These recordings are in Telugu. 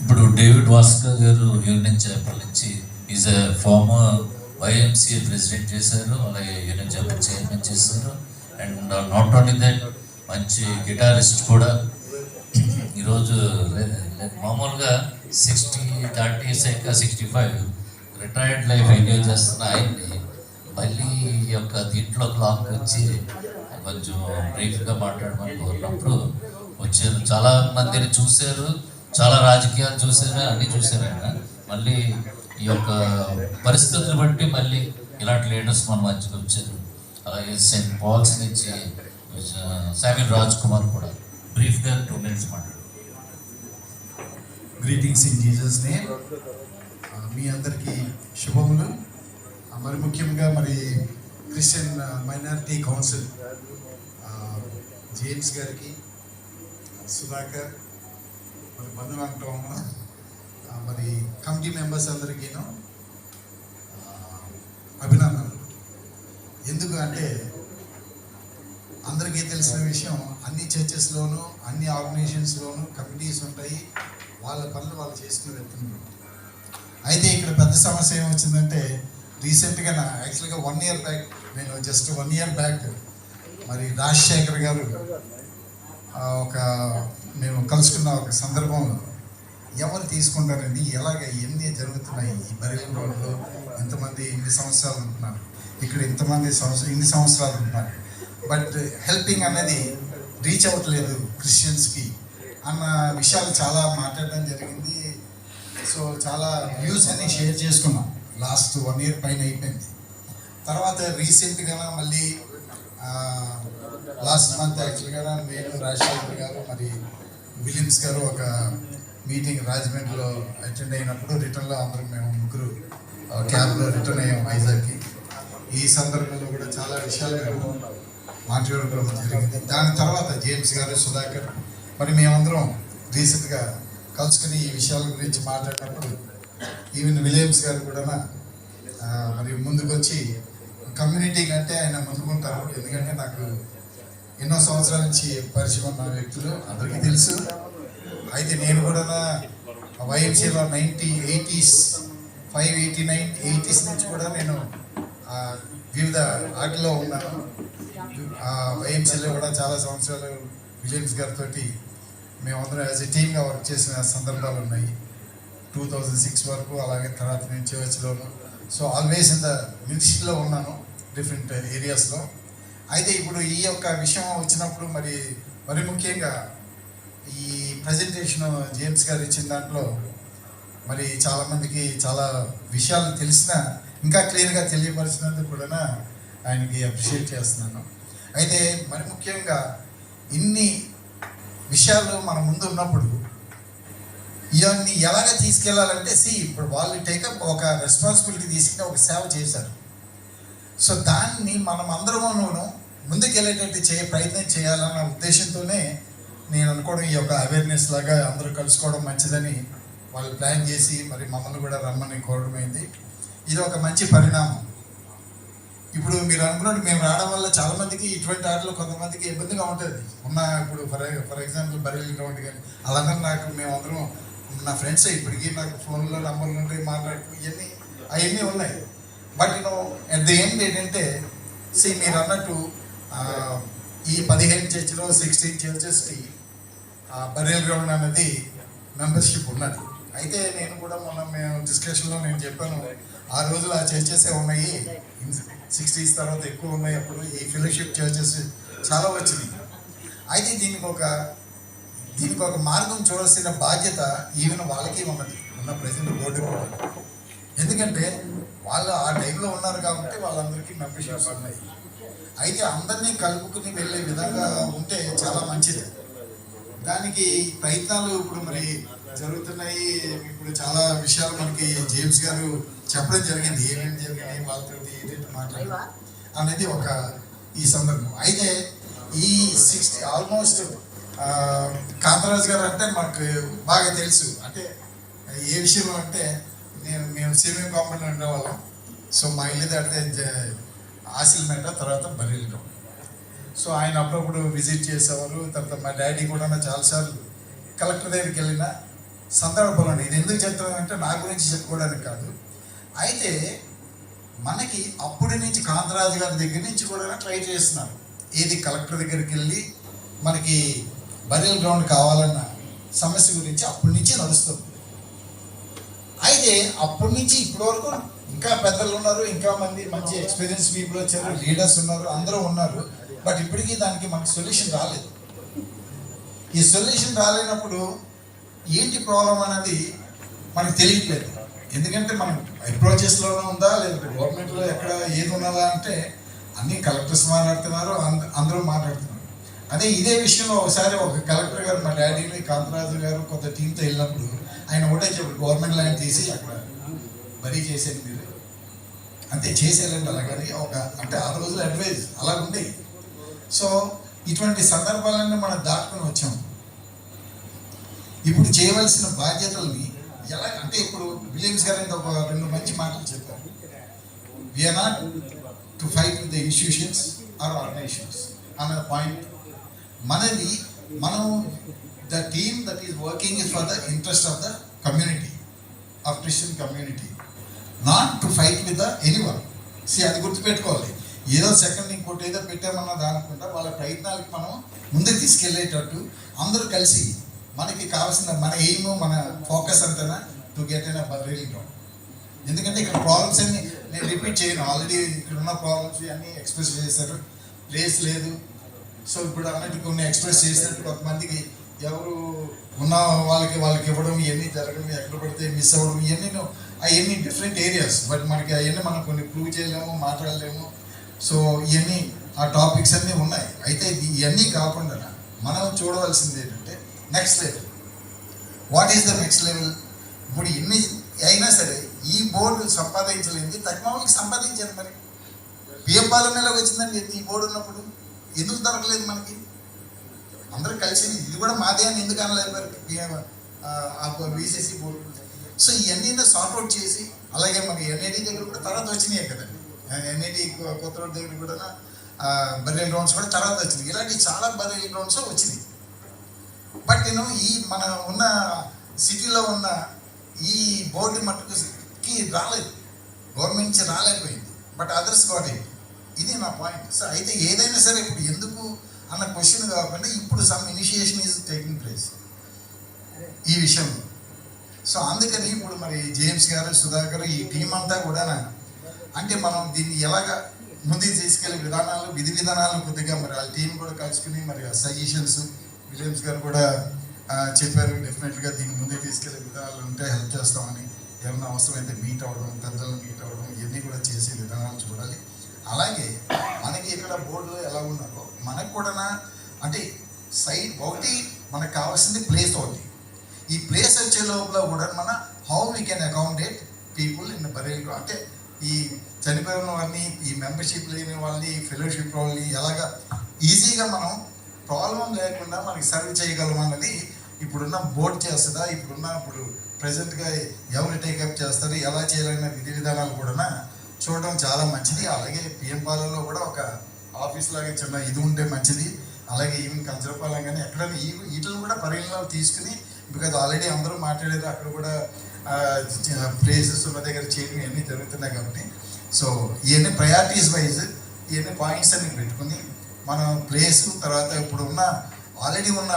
ఇప్పుడు డేవిడ్ వాస్కర్ గారు యూనియన్ చేపల నుంచి is a former YMCA president చేశారు అలాగే యూనియన్ చేపల చైర్మన్ చేశారు. అండ్ నాట్ ఓన్లీ దట్ మంచి గిటారిస్ట్ కూడా. ఈరోజు మామూలుగా sixty thirty సైకా sixty five retired life enjoy చేస్తున్న ఆయన్ని మళ్ళీ యొక్క దీంట్లో క్లాక్ వచ్చి కొంచెం బ్రీఫ్గా మాట్లాడమని కోరినప్పుడు వచ్చారు. చాలా మందిని చూశారు. చాలా రాజకీయాలు చూశారు. అన్నీ చూశారు. ఆయన మళ్ళీ ఈ యొక్క పరిస్థితులను బట్టి మళ్ళీ ఇలాంటి లీడర్స్ మన మధ్యకి వచ్చారు. అలాగే సెయింట్ పాల్స్ నుంచి సామిల్ రాజ్ కుమార్ కూడా. బ్రీఫ్గా టూ మినిట్స్ మాట్లాడు. గ్రీటింగ్స్ ఇన్ జీజస్ నేమ్ మీ అందరికీ శుభములు. మరి ముఖ్యంగా మరి క్రిస్టియన్ మైనారిటీ కౌన్సిల్ జేమ్స్ గారికి సుధాకర్ మరి బంధువంటం మరి కమిటీ మెంబర్స్ అందరికీను అభినందనలు. ఎందుకు అంటే అందరికీ తెలిసిన విషయం అన్ని చర్చెస్లోనూ అన్ని ఆర్గనైజేషన్స్లోనూ కమిటీస్ ఉంటాయి వాళ్ళ పనులు వాళ్ళు చేసుకుని వెళ్తున్నారు అయితే ఇక్కడ పెద్ద సమస్య ఏమొచ్చిందంటే రీసెంట్గా నా యాక్చువల్గా వన్ ఇయర్ బ్యాక్ నేను జస్ట్ వన్ ఇయర్ బ్యాక్ మరి రాజశేఖర్ గారు ఒక మేము కలుసుకున్న ఒక సందర్భంలో ఎవరు తీసుకుంటారండి? ఎలాగ ఎన్ని జరుగుతున్నాయి ఈ బరిల రోడ్లో ఎంతమంది ఇన్ని సంవత్సరాలు ఉంటున్నారు? ఇక్కడ ఇంతమంది సంవత్సరం ఇన్ని సంవత్సరాలు ఉంటున్నారు? బట్ హెల్పింగ్ అనేది రీచ్ అవ్వట్లేదు క్రిస్టియన్స్కి అన్న విషయాలు చాలా మాట్లాడడం జరిగింది. సో చాలా వ్యూస్ అన్ని షేర్ చేసుకున్నాం. లాస్ట్ వన్ ఇయర్ పైన అయిపోయింది. తర్వాత రీసెంట్గా మళ్ళీ లాస్ట్ మంత్ యాక్చువల్గా నేను రాజశేఖర్ గారు మరి విలియమ్స్ గారు ఒక మీటింగ్ రాజమండ్రిలో అటెండ్ అయినప్పుడు రిటర్న్లో అందరం మేము ముగ్గురు క్యాబ్లో రిటర్న్ అయ్యాం వైజాగ్కి ఈ సందర్భంలో కూడా చాలా విషయాలు మేము మాట్లాడుకోవడం జరిగింది. దాని తర్వాత జేమ్స్ గారు సుధాకర్ మరి మేమందరం రీసెంట్గా కలుసుకుని ఈ విషయాల గురించి మాట్లాడినప్పుడు ఈవెన్ విలియమ్స్ గారు కూడా మరి ముందుకొచ్చి కమ్యూనిటీ కంటే ఆయన ముందుకుంటారు. ఎందుకంటే నాకు ఎన్నో సంవత్సరాల నుంచి పరిచయం ఉన్న వ్యక్తులు అందరికీ తెలుసు. అయితే నేను కూడా వైఎంసీలో ninety eighties five eighty nine eighties నుంచి కూడా నేను వివిధ ఆటలో ఉన్నాను. వైఎంసీలో కూడా చాలా సంవత్సరాలు విలియమ్స్ గారితో మేమందరం యాజ్ ఎ టీమ్గా వర్క్ చేసిన సందర్భాలు ఉన్నాయి. టూ థౌజండ్ సిక్స్ వరకు అలాగే తర్వాత నేను చివచ్చిలోను సో ఆల్వేస్ ఇన్ ద మినిస్ట్రీలో ఉన్నాను డిఫరెంట్ ఏరియాస్లో. అయితే ఇప్పుడు ఈ యొక్క విషయం వచ్చినప్పుడు మరి మరి ముఖ్యంగా ఈ ప్రజెంటేషన్ జేమ్స్ గారు ఇచ్చిన దాంట్లో మరి చాలామందికి చాలా విషయాలు తెలిసిన ఇంకా క్లియర్గా తెలియపరిచినందుకు కూడా ఆయనకి అప్రిషియేట్ చేస్తున్నాను. అయితే మరి ముఖ్యంగా ఇన్ని విషయాలు మన ముందు ఉన్నప్పుడు ఇవన్నీ ఎలాగ తీసుకెళ్ళాలంటే సి ఇప్పుడు వాళ్ళు టేకప్ ఒక రెస్పాన్సిబిలిటీ తీసుకుని ఒక సేవ చేశారు. సో దాన్ని మనం అందరమును ముందుకెళ్ళేటట్టు చేయ ప్రయత్నం చేయాలన్న ఉద్దేశంతోనే నేను అనుకోవడం ఈ యొక్క అవేర్నెస్ లాగా అందరూ కలుసుకోవడం మంచిదని వాళ్ళు ప్లాన్ చేసి మరి మమ్మల్ని కూడా రమ్మని కోరడమైంది ఇది ఒక మంచి పరిణామం. ఇప్పుడు మీరు అనుకున్నట్టు మేము రావడం వల్ల చాలామందికి ఇటువంటి ఆటలు కొంతమందికి ఇబ్బందిగా ఉంటుంది. ఉన్న ఇప్పుడు for for example burial ground కానీ అలాగే నాకు మేమందరం నా ఫ్రెండ్స్ ఇప్పటికీ నాకు ఫోన్లో నంబర్లు ఉంటాయి మాట్లాడుతూ ఇవన్నీ అవన్నీ ఉన్నాయి. బట్ నేను అట్ ది ఎండ్ ఏంటంటే సి మీరు అన్నట్టు ఈ పదిహేను చర్చిలో సిక్స్టీన్ చర్చెస్కి బరియల్ గ్రౌండ్ అనేది మెంబర్షిప్ ఉన్నది. అయితే నేను కూడా మొన్న మేము డిస్కషన్లో నేను చెప్పాను ఆ రోజులు ఆ చర్చెసే ఉన్నాయి? సిక్స్టీస్ తర్వాత ఎక్కువ ఉన్నాయి అప్పుడు ఈ ఫెలోషిప్ చర్చెస్ చాలా వచ్చినాయి. అయితే దీనికి ఒక దీనికి ఒక మార్గం చూడాల్సిన బాధ్యత ఈవెన్ వాళ్ళకి ఉన్నది ఉన్న ప్రజెంట్ బోర్డు కూడా ఎందుకంటే వాళ్ళు ఆ టైంలో ఉన్నారు కాబట్టి వాళ్ళందరికీ మెంబర్షిప్స్ ఉన్నాయి అయితే అందరినీ కలుపుకుని వెళ్ళే విధంగా ఉంటే చాలా మంచిది. దానికి ప్రయత్నాలు ఇప్పుడు మరి జరుగుతున్నాయి. ఇప్పుడు చాలా విషయాలు మనకి జేమ్స్ గారు చెప్పడం జరిగింది. ఏమేమి జరిగినాయి వాళ్ళతో ఏంటంటే మాట్లాడారు అనేది ఒక ఈ సందర్భం. అయితే ఈ సిక్స్టీ ఆల్మోస్ట్ కాంతరాజు గారు అంటే మాకు బాగా తెలుసు. అంటే ఏ విషయంలో అంటే నేను మేము సేవింగ్ కాంపౌండ్ ఉండేవాళ్ళం. సో మా ఇల్లు దాటితే జ- ఆసిల్ మెట తర్వాత బరీలు సో ఆయన అప్పుడప్పుడు విజిట్ చేసేవారు తర్వాత మా డాడీ కూడా చాలాసార్లు కలెక్టర్ దగ్గరికి వెళ్ళిన సందర్భంలో ఇది ఎందుకు చెప్తున్నానంటే నా గురించి చెప్పుకోవడానికి కాదు. అయితే మనకి అప్పటి నుంచి కాంతరాజు గారి దగ్గర నుంచి కూడా ట్రై చేస్తున్నారు. ఏది కలెక్టర్ దగ్గరికి వెళ్ళి మనకి బరియల్ గ్రౌండ్ కావాలన్న సమస్య గురించి అప్పటి నుంచి నడుస్తుంది. అయితే అప్పటి నుంచి ఇప్పటి వరకు ఇంకా పెద్దలు ఉన్నారు ఇంకా మంది మంచి ఎక్స్పీరియన్స్ పీపుల్ వచ్చారు లీడర్స్ ఉన్నారు అందరూ ఉన్నారు. బట్ ఇప్పటికీ దానికి మనకి సొల్యూషన్ రాలేదు. ఈ సొల్యూషన్ రాలేనప్పుడు ఏంటి ప్రాబ్లం అనేది మనకు తెలియట్లేదు. ఎందుకంటే మనం అప్రోచెస్లోనే ఉందా లేదంటే గవర్నమెంట్లో ఎక్కడ ఏది ఉన్నదా అంటే అన్ని కలెక్టర్స్ మాట్లాడుతున్నారు అంద- అందరూ మాట్లాడుతున్నారు. అదే ఇదే విషయంలో ఒకసారి ఒక కలెక్టర్ గారు మా డాడీని కాంతరాజు గారు కొంత టీంతో వెళ్ళినప్పుడు ఆయన ఒకటే చెప్పారు గవర్నమెంట్ ల్యాండ్ తీసి అక్కడ బరీ చేసేది మీరు. అంతే చేసేయాలండి అలాగని ఒక అంటే ఆ రోజుల అడ్వైజ్ అలా ఉండేవి సో ఇటువంటి సందర్భాలన్నీ మనం దాటుకొని వచ్చాము. ఇప్పుడు చేయవలసిన బాధ్యతల్ని ఎలా అంటే ఇప్పుడు విలియమ్స్ గారు ఒక రెండు మంచి మాటలు చెప్పారు. We are not to fight with the institutions or organisations అన్న పాయింట్ మనది మనం the team that is working is for the interest of the community of Christian community not to fight with the anyone see అది గుర్తుపెట్టుకోవాలి. ఏదో సెకండ్ ఇంకోటి ఏదో పెట్టామన్న దానికుండా వాళ్ళ ప్రయత్నాలకు మనం ముందుకు తీసుకెళ్ళేటట్టు అందరూ కలిసి మనకి కావాల్సిన మన ఎయిమ్ మన ఫోకస్ అంతేనా? To get in burial ground ఎందుకంటే ఇక్కడ ప్రాబ్లమ్స్ అన్ని నేను రిపీట్ చేయను. ఆల్రెడీ ఇక్కడ ఉన్న ప్రాబ్లమ్స్ అన్ని ఎక్స్ప్రెస్ చేశారు. ప్లేస్ లేదు. సో ఇప్పుడు అన్నట్టు కొన్ని ఎక్స్ప్రెస్ చేసినట్టు కొంతమందికి ఎవరు ఉన్న వాళ్ళకి వాళ్ళకి ఇవ్వడం ఇవన్నీ జరగడం ఎక్కడ పడితే మిస్ అవ్వడం ఇవన్నీ అవన్నీ డిఫరెంట్ ఏరియాస్ బట్ మనకి అవన్నీ మనం కొన్ని ప్రూవ్ చేయలేము మాట్లాడలేము. సో ఇవన్నీ ఆ టాపిక్స్ అన్నీ ఉన్నాయి. అయితే ఇవన్నీ కాకుండా మనం చూడవలసింది ఏంటంటే next level what is the next level ఇప్పుడు ఎన్ని అయినా సరే ఈ బోర్డు సంపాదించలేంది వాళ్ళకి సంపాదించారు మరి. పిఎం పాలనలోకి వచ్చిందండి ఈ బోర్డు ఉన్నప్పుడు. ఎందుకు దొరకలేదు మనకి? అందరూ కలిసి ఇది కూడా మాదే అని ఎందుకు అనలేదు బీసీసీ బోర్డు సో ఇవన్నీ సార్ట్అవుట్ చేసి అలాగే మన ఎన్ఐటి దగ్గర కూడా తర్వాత వచ్చినాయి కదండి. ఎన్ఐటి కొత్త రోడ్ దగ్గర కూడా బర్రెల గ్రౌండ్స్ కూడా తర్వాత వచ్చింది ఇలాంటి చాలా బరియల్ గ్రౌండ్స్ వచ్చినాయి. బట్ నేను ఈ మన ఉన్న సిటీలో ఉన్న ఈ బోర్డు మట్టుకుకి రాలేదు. గవర్నమెంట్ నుంచి రాలేకపోయింది. బట్ అదర్స్ గాట్ ఇది నా పాయింట్. సో అయితే ఏదైనా సరే ఇప్పుడు ఎందుకు అన్న క్వశ్చన్ కాకుండా ఇప్పుడు some initiation is taking place ఈ విషయం. సో అందుకని ఇప్పుడు మరి జేమ్స్ గారు సుధాకర్ ఈ టీం అంతా కూడా అంటే మనం దీన్ని ఎలాగ ముందుకు తీసుకెళ్ళే విధానాలు విధి విధానాలు కొద్దిగా మరి ఆ టీం కూడా కలుసుకుని మరి ఆ సజెషన్స్ విలియమ్స్ గారు కూడా చెప్పారు. డెఫినెట్గా దీన్ని ముందుకు తీసుకెళ్ళే విధానాలు ఉంటే హెల్ప్ చేస్తామని. ఏమన్నా అవసరమైతే మీట్ అవ్వడం పెద్దలు మీట్ అవ్వడం ఇవన్నీ కూడా చేసే విధానాలు చూడాలి. అలాగే మనకి ఇక్కడ బోర్డులో ఎలా ఉన్నారో మనకు కూడా అంటే సైడ్ ఒకటి మనకు కావాల్సింది ప్లేస్ ఒకటి. ఈ ప్లేస్ వచ్చే లోపల కూడా మన how we can accommodate people in burial అంటే ఈ చనిపోయిన వాళ్ళని ఈ మెంబర్షిప్ లేని వాళ్ళని ఫెలోషిప్ వాళ్ళని ఎలాగా ఈజీగా మనం ప్రాబ్లం లేకుండా మనకి సర్వ్ చేయగలం అన్నది ఇప్పుడున్న బోర్డు చేస్తుందా ఇప్పుడున్న ఇప్పుడు ప్రజెంట్గా ఎవరు టేకప్ చేస్తారు ఎలా చేయాలన్న విధి విధానాలు కూడా చూడడం చాలా మంచిది. అలాగే పిఎం పాలనలో కూడా ఒక ఆఫీస్ లాగా చిన్న ఇది ఉంటే మంచిది. అలాగే ఈవెన్ కంచరపాలెం కానీ ఎక్కడైనా ఈ వీటిని కూడా పరిగణలోకి తీసుకుని బికాజ్ ఆల్రెడీ అందరూ మాట్లాడారు అక్కడ కూడా ప్లేసెస్ ఉన్న దగ్గర చేయడం ఇవన్నీ జరుగుతున్నాయి కాబట్టి. సో ఇవన్నీ ప్రయారిటీస్ వైజ్ ఇవన్నీ పాయింట్స్ అన్ని పెట్టుకుని మనం ప్లేస్ తర్వాత ఇప్పుడు ఉన్న ఆల్రెడీ ఉన్న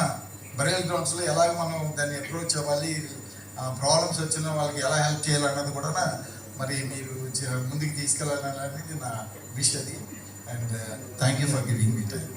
బరేల్ గ్రౌండ్స్లో ఎలాగ మనం దాన్ని అప్రోచ్ అవ్వాలి ప్రాబ్లమ్స్ వచ్చిన వాళ్ళకి ఎలా హెల్ప్ చేయాలన్నది కూడా మరి మీరు ముందుకు తీసుకెళ్ళాలనేది నా విష్ అది. And thank you for giving me time